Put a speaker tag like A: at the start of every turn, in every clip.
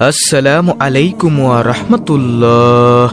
A: আসসালামু আলাইকুম রাহমাতুল্লাহ।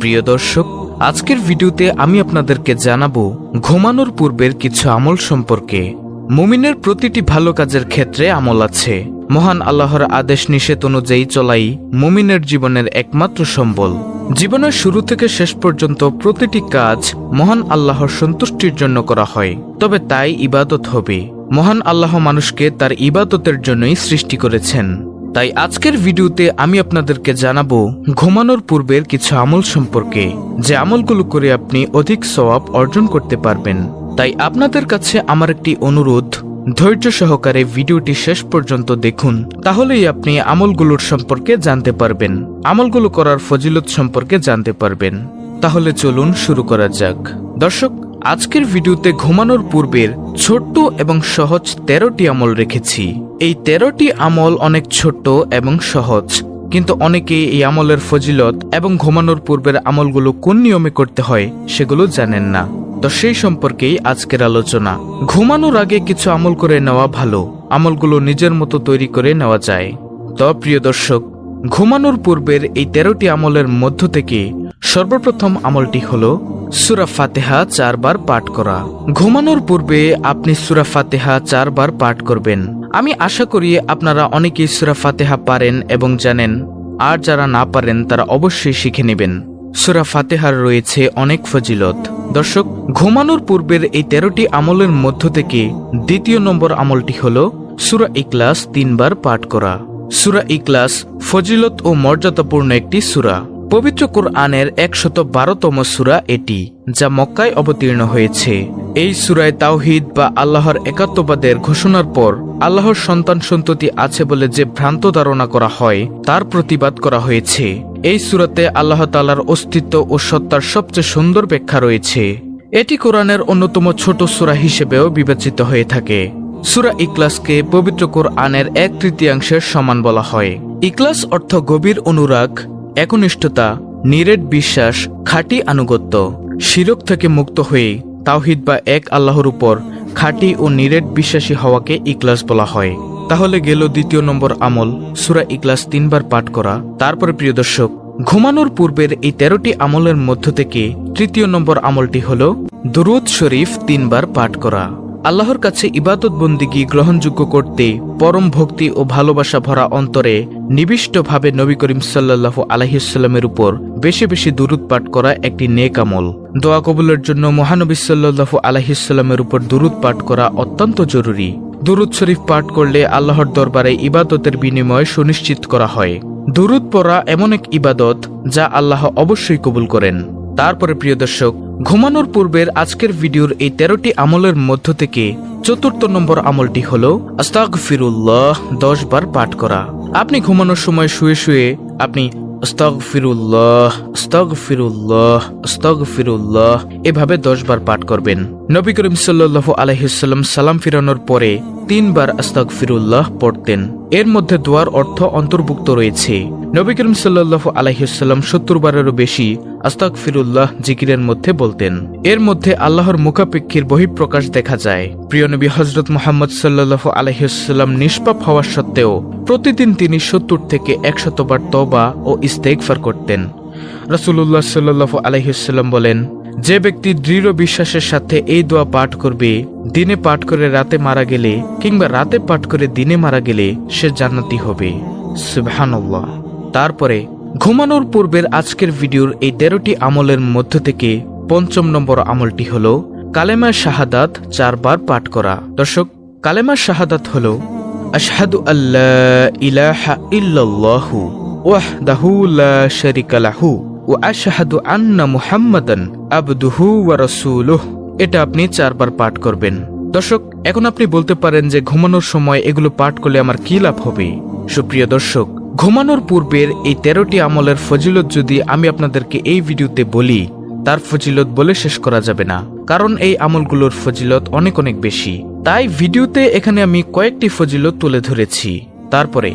A: প্রিয় দর্শক, আজকের ভিডিওতে আমি আপনাদেরকে জানাব ঘুমানোর পূর্বের কিছু আমল সম্পর্কে। মুমিনের প্রতিটি ভালো কাজের ক্ষেত্রে আমল আছে। মহান আল্লাহর আদেশ নিষেধ অনুযায়ী চলাই মুমিনের জীবনের একমাত্র সম্বল। জীবনের শুরু থেকে শেষ পর্যন্ত প্রতিটি কাজ মহান আল্লাহর সন্তুষ্টির জন্য করা হয়। তবে তাই ইবাদত হবে। মহান আল্লাহ মানুষকে তার ইবাদতের জন্যই সৃষ্টি করেছেন। তাই আজকের ভিডিওতে আমি আপনাদেরকে জানাব, ঘুমানোর পূর্বের কিছু আমল সম্পর্কে, যে আমলগুলো করে আপনি অধিক সওয়াব অর্জন করতে পারবেন। তাই আপনাদের কাছে আমার একটি অনুরোধ, ধৈর্য সহকারে ভিডিওটি শেষ পর্যন্ত দেখুন, তাহলেই আপনি আমলগুলোর সম্পর্কে জানতে পারবেন, আমলগুলো করার ফজিলত সম্পর্কে জানতে পারবেন। তাহলে চলুন শুরু করা যাক। দর্শক আজকের ভিডিওতে ঘুমানোর পূর্বের ছোট্ট এবং সহজ তেরোটি আমল রেখেছি। এই তেরোটি আমল অনেক ছোট্ট এবং সহজ, কিন্তু অনেকেই এই আমলের ফজিলত এবং ঘুমানোর পূর্বের আমলগুলো কোন নিয়মে করতে হয় সেগুলো জানেন না। তো সেই সম্পর্কেই আজকের আলোচনা। ঘুমানোর আগে কিছু আমল করে নেওয়া ভালো, আমলগুলো নিজের মতো তৈরি করে নেওয়া যায়। তো প্রিয় দর্শক ঘুমানোর পূর্বের এই তেরোটি আমলের মধ্য থেকে সর্বপ্রথম আমলটি হল সুরা ফাতেহা চারবার পাঠ করা। ঘুমানোর পূর্বে আপনি সুরা ফাতেহা চারবার পাঠ করবেন। আমি আশা করি আপনারা অনেকেই সুরা ফাতেহা পারেন এবং জানেন, আর যারা না পারেন তারা অবশ্যই শিখে নেবেন। সুরা ফাতেহার রয়েছে অনেক ফজিলত। দর্শক, ঘুমানোর পূর্বের এই তেরোটি আমলের মধ্য থেকে দ্বিতীয় নম্বর আমলটি হল সুরা ইকলাস তিনবার পাঠ করা। সুরা ইকলাস ফজিলত ও মর্যাদাপূর্ণ একটি সুরা। পবিত্র কোরআনের একশত বারোতম সুরা এটি, যা মক্কায় অবতীর্ণ হয়েছে। এই সুরায় তাওহিদ বা আল্লাহর একাত্মবাদের ঘোষণার পর আল্লাহর সন্তান সন্ততি আছে বলে যে ভ্রান্ত ধারণা করা হয়, তার প্রতিবাদ করা হয়েছে। এই সুরাতে আল্লাহ তালার অস্তিত্ব ও সত্তার সবচেয়ে সুন্দর ব্যাখ্যা রয়েছে। এটি কোরআনের অন্যতম ছোট সুরা হিসেবেও বিবেচিত হয়ে থাকে। সুরা ইকলাসকে পবিত্র কোরআনের এক তৃতীয়াংশের সমান বলা হয়। ইকলাস অর্থ গভীর অনুরাগ, একনিষ্ঠতা, নিরেট বিশ্বাস, খাঁটি আনুগত্য। শিরক থেকে মুক্ত হয়ে তাওহিদ বা এক আল্লাহর উপর খাঁটি ও নিরেট বিশ্বাসী হওয়াকে ইকলাস বলা হয়। তাহলে গেল দ্বিতীয় নম্বর আমল, সুরা ইকলাস তিনবার পাঠ করা। তারপরে প্রিয় দর্শক, ঘুমানোর পূর্বের এই তেরোটি আমলের মধ্য থেকে তৃতীয় নম্বর আমলটি হল, দুরুদ শরীফ তিনবার পাঠ করা। আল্লাহর কাছে ইবাদত বন্দিগি গ্রহণযোগ্য করতে পরম ভক্তি ও ভালোবাসা ভরা অন্তরে নিবিষ্টভাবে নবী করিম সাল্লাহ আলহিসাল্লামের উপর বেশি বেশি দুরুদ পাঠ করা একটি নেক আমল। দোয়া কবুলের জন্য মহানবী সাল্লাহ আলহিসাল্লামের উপর দুরুদ পাঠ করা অত্যন্ত জরুরি। দুরুদ শরীফ পাঠ করলে আল্লাহর দরবারে ইবাদতের বিনিময় সুনিশ্চিত করা হয়। দুরুদ পড়া এমন এক ইবাদত যা আল্লাহ অবশ্যই কবুল করেন। তারপরে প্রিয় দর্শক, ঘুমানোর পূর্বের আজকের ভিডিওর এই তেরোটি আমলের মধ্য থেকে চতুর্থ নম্বর আমলটি হল আস্তাক ফিরুল্লাহ দশ বার পাঠ করা। আপনি ঘুমানোর সময় শুয়ে শুয়ে আপনি আস্তাক ফিরুল্লাহ আস্তাক ফিরুল্লাহ আস্তাক ফিরুল্লাহ এভাবে দশ বার পাঠ করবেন। নবী করিম সাল্লাহ আলহিসাল্লাম সালাম ফিরানোর পরে তিনবার আস্তাক ফিরুল্লাহ পড়তেন। এর মধ্যে দোয়ার অর্থ অন্তর্ভুক্ত রয়েছে। নবী করিম সাল্লাহ আলহিসাল্লাম সত্তর বারেরও বেশি আস্তাক ফিরুল্লাহ জিকিরের মধ্যে বলতেন। এর মধ্যে আল্লাহর মুখাপেক্ষীর বহিঃপ্রকাশ দেখা যায়। প্রিয় নবী হজরত মোহাম্মদ সাল্লাহ আলহিসাল্লাম নিষ্পাপ হওয়া সত্ত্বেও প্রতিদিন তিনি সত্তর থেকে একশতবার তবা ও ইস্তেকফার করতেন। রসুল্লাহ সাল্লাহ আলহিসাল্লাম বলেন, যে ব্যক্তি দৃঢ় বিশ্বাসের সাথে এই দোয়া পাঠ করবে, দিনে পাঠ করে রাতে মারা গেলে কিংবা রাতে পাঠ করে দিনে মারা গেলে সে জান্নাতি হবে। সুবহানাল্লাহ। তারপরে ঘুমানোর পূর্বের আজকের ভিডিওর এই তেরোটি আমলের মধ্য থেকে পঞ্চম নম্বর আমলটি হল কালেমা শাহাদাত চারবার পাঠ করা। দর্শক, কালেমা শাহাদাত হল, আশহাদু আল্লাহ ইলাহা ইল্লাল্লাহু ওয়াহদাহু লা শারিকা লাহু ও আশহাদু আন্না মুহাম্মাদান আবদুহু ওয়া রাসূলুহ। এটা আপনি চারবার পাঠ করবেন। দর্শক, এখন আপনি বলতে পারেন যে ঘুমানোর সময় এগুলো পাঠ করলে আমার কি লাভ হবে? সুপ্রিয় দর্শক ঘুমানোর পূর্বের এই তেরোটি আমলের ফজিলত যদি আমি আপনাদেরকে এই ভিডিওতে বলি, তার ফজিলত বলে শেষ করা যাবে না, কারণ এই আমলগুলোর ফজিলত অনেক অনেক বেশি। তাই ভিডিওতে এখানে আমি কয়েকটি ফজিলত তুলে ধরেছি। তারপরে,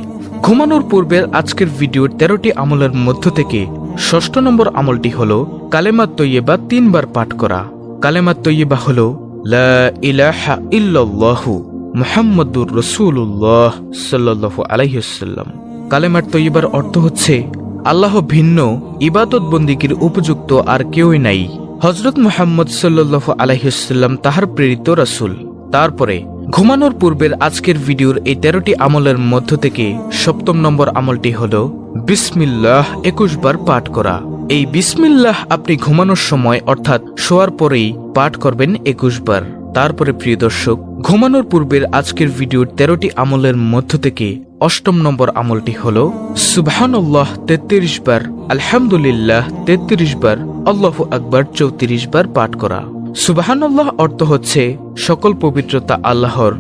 A: ঘুমানোর পূর্বের আজকের ভিডিওর তেরোটি আমলের মধ্য থেকে ষষ্ঠ নম্বর আমলটি হল কালেমা তৈয়বা তিনবার পাঠ করা। কালেমা তৈয়বা হল ইলাহা মুহাম্মাদুর রসুল্লাহ সাল্লাল্লাহু আলাইহি ওয়াসাল্লাম। কালেমার তৈবার অর্থ হচ্ছে, আল্লাহ ভিন্ন ইবাদত বন্দিকির উপযুক্ত আর কেউই নাই। হজরত মোহাম্মদ সাল্লাহ আলাইসাল্লাম তাহার প্রেরিত রাসূল। তারপরে, ঘুমানোর পূর্বের আজকের ভিডিওর এই তেরোটি আমলের মধ্য থেকে সপ্তম নম্বর আমলটি হল, বিসমিল্লাহ একুশ বার পাঠ করা। এই বিসমিল্লাহ আপনি ঘুমানোর সময় অর্থাৎ শোয়ার পরেই পাঠ করবেন একুশ বার। তারপরে প্রিয় দর্শক ঘুমানোর পূর্বের আজকের ভিডিওর তেরোটি আমলের মধ্য থেকে অষ্টম নম্বর আমলটি হল, সুবহানাল্লাহ তেত্রিশ বার, আলহামদুলিল্লাহ তেত্রিশ বার, আল্লাহ আকবার চৌত্রিশ বার পাঠ করা। সুবাহান্লাহ অর্থ হচ্ছে সকল পবিত্রতা আল্লাহর।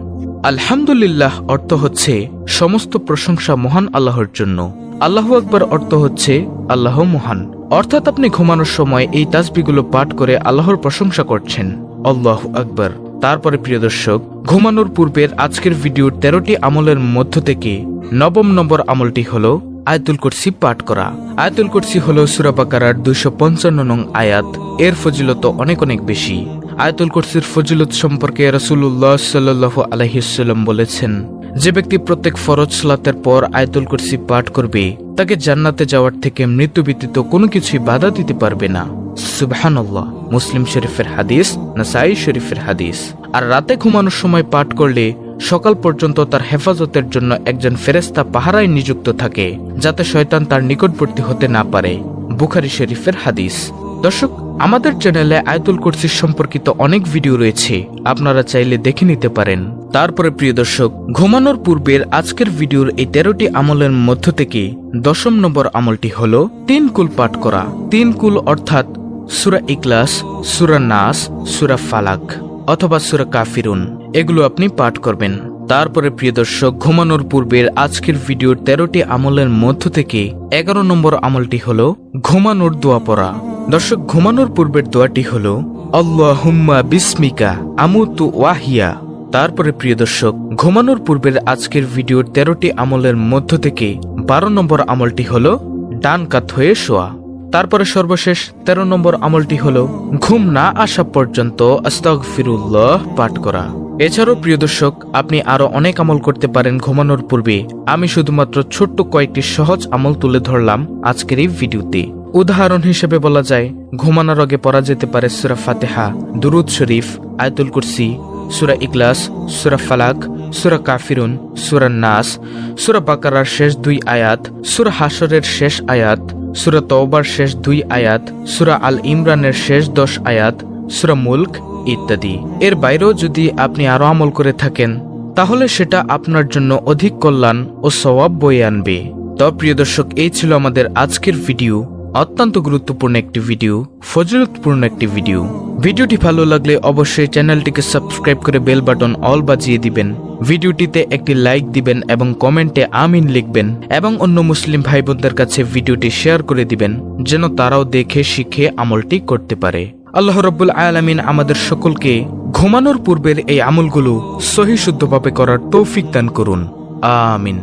A: আলহামদুলিল্লাহ অর্থ হচ্ছে সমস্ত প্রশংসা মহান আল্লাহর জন্য। আল্লাহ আকবার অর্থ হচ্ছে আল্লাহ মহান। অর্থাৎ আপনি ঘুমানোর সময় এই তাসবিগুলো পাঠ করে আল্লাহর প্রশংসা করছেন। আল্লাহ আকবার। তারপরে, প্রিয় দর্শক, ঘুমানোর পূর্বের আজকের ভিডিওর তেরোটি আমলের মধ্য থেকে নবম নম্বর আমলটি হল আয়তুল কুরসি পাঠ করা। আয়তুল কুরসি হল সুরাবাকার দুইশো পঞ্চান্ন নং আয়াত। এর ফজিলত অনেক অনেক বেশি। আয়তুল কুরসির ফজিলত সম্পর্কে রসুল্লাহ সাল্লু আলহিম বলেছেন যে ব্যক্তি প্রত্যেক ফরজ সালাতের পর আয়তুল কুরসি পাঠ করবে, তাকে জান্নাতে যাওয়ার থেকে মৃত্যু ব্যতীত কোনো কিছুই বাধা দিতে পারবে না। সুবহানাল্লাহ। মুসলিম শরীফের হাদিস না নাসাই শরীফের হাদিস। আর রাতে ঘুমানোর সময় পাঠ করলে সকাল পর্যন্ত তার হেফাজতের জন্য একজন ফেরেস্তা পাহারায় নিযুক্ত থাকে, যাতে শয়তান তার নিকটবর্তী হতে না পারে। বুখারি শরীফের হাদিস। দর্শক আমাদের চ্যানেলে আয়তুল কুরসির সম্পর্কিত অনেক ভিডিও রয়েছে। আপনারা চাইলে দেখে নিতে পারেন। তারপরে প্রিয় দর্শক, ঘুমানোর পূর্বের আজকের ভিডিওর এই তেরোটি আমলের মধ্য থেকে দশম নম্বর আমলটি হল তিন কুল পাঠ করা। তিন কুল অর্থাৎ সুরা ইকলাস সুরা নাস, সুরা ফালাক অথবা সুরা কাফিরুন, এগুলো আপনি পাঠ করবেন। তারপরে প্রিয় দর্শক, ঘুমানোর পূর্বের আজকের ভিডিওর তেরোটি আমলের মধ্য থেকে এগারো নম্বর আমলটি হল ঘুমানোর দোয়া পড়া। দর্শক, ঘুমানোর পূর্বের দোয়াটি হল, আল্লাহুম্মা বিস্মিকা আমুতু ওয়াহিয়া। তারপরে, প্রিয় দর্শক, ঘুমানোর পূর্বের আজকের ভিডিওর তেরোটি আমলের মধ্য থেকে বারো নম্বর আমলটি হল, ডান কাত হয়ে শোয়া। তারপরে সর্বশেষ তেরো নম্বর আমলটি হল, ঘুম না আসা পর্যন্ত আস্তাক ফিরুল্লাহ পাঠ করা। এছাড়াও, প্রিয় দর্শক, আপনি আরও অনেক আমল করতে পারেন ঘুমানোর পূর্বে। আমি শুধুমাত্র ছোট্ট কয়েকটি সহজ আমল তুলে ধরলাম আজকের এই ভিডিওতে। উদাহরণ হিসেবে বলা যায়, ঘুমানোর আগে পড়া যেতে পারে সুরা ফাতেহা, দুরুদ শরীফ, আয়তুল কুরসি, সুরা ইকলাস সুরা ফালাক, সুরা কাফিরুন, সুরা নাস, সুরা বাকারার শেষ দুই আয়াত, সুরা হাসরের শেষ আয়াত, সুরা তওবার শেষ দুই আয়াত, সুরা আল ইমরানের শেষ দশ আয়াত, সুরা মুল্ক ইত্যাদি। এর বাইরেও যদি আপনি আরও আমল করে থাকেন, তাহলে সেটা আপনার জন্য অধিক কল্যাণ ও সওয়াব বয়ে আনবে। তো প্রিয় দর্শক, এই ছিল আমাদের আজকের ভিডিও। অত্যন্ত গুরুত্বপূর্ণ একটি ভিডিও ফজিলতপূর্ণ একটি ভিডিও ভিডিওটি ভালো লাগলে অবশ্যই চ্যানেলটিকে সাবস্ক্রাইব করে বেল বাটন অল বাজিয়ে দিবেন। ভিডিওটিতে একটি লাইক দিবেন এবং কমেন্টে আমিন লিখবেন এবং অন্য মুসলিম ভাই বোনদের কাছে ভিডিওটি শেয়ার করে দিবেন, যেন তারাও দেখে, শিখে আমলটি করতে পারে। আল্লাহ রব্বুল আয়ালামিন আমাদের সকলকে ঘুমানোর পূর্বের এই আমলগুলো সহি শুদ্ধভাবে করার তৌফিক দান করুন। আমিন।